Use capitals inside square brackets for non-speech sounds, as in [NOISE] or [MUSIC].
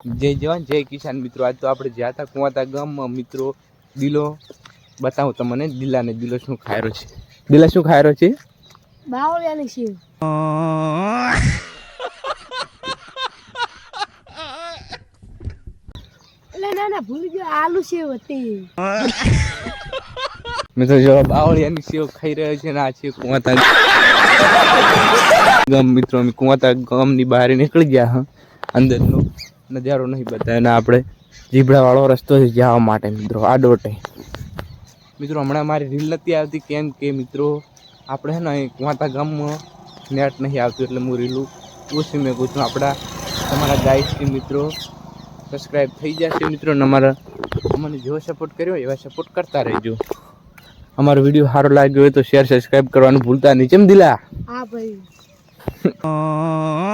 જય જવાન જય કિસાન મિત્રો. આજ તો આપણે જ્યાં હતા કુવાતા ગામમાં મિત્રો દિલો. બતાવું તમને દિલાને દિલો શું ખાયરો છે. દિલા શું ખાયરો છે? બાવળિયાની શિવ ના ના ભૂલી ગયો આલુ શિવ હતી. મિત્રો જો બાવળિયાની સેવ ખાઈ રહ્યો છે ને આ છે કુવાતા ગામ મિત્રો અમે કુવાતા ગામની બહાર નીકળી ગયા હા. અંદરનો. નજારો નહીં બતાવે આપણે જીભડાવાળો રસ્તો છે જવા માટે મિત્રો. આ ડોટે મિત્રો હમણાં મારી રીલ નથી આવતી કેમ કે મિત્રો આપણે છે ને વાંતા કુવાતા ગામમાં નેટ નહીં આવતું એટલે હું રીલું ઓછી મેં કહું છું આપણા તમારા ગાઈડથી મિત્રો સબસ્ક્રાઈબ થઈ જશે મિત્રો અને અમારા અમને જેવો સપોર્ટ કર્યો હોય એવા સપોર્ટ કરતા રહેજો. અમારો વીડિયો સારો લાગ્યો હોય તો શેર સબસ્ક્રાઈબ કરવાનું ભૂલતા નહીં. કેમ દિલા? હા ભાઈ. [LAUGHS] [LAUGHS] [LAUGHS]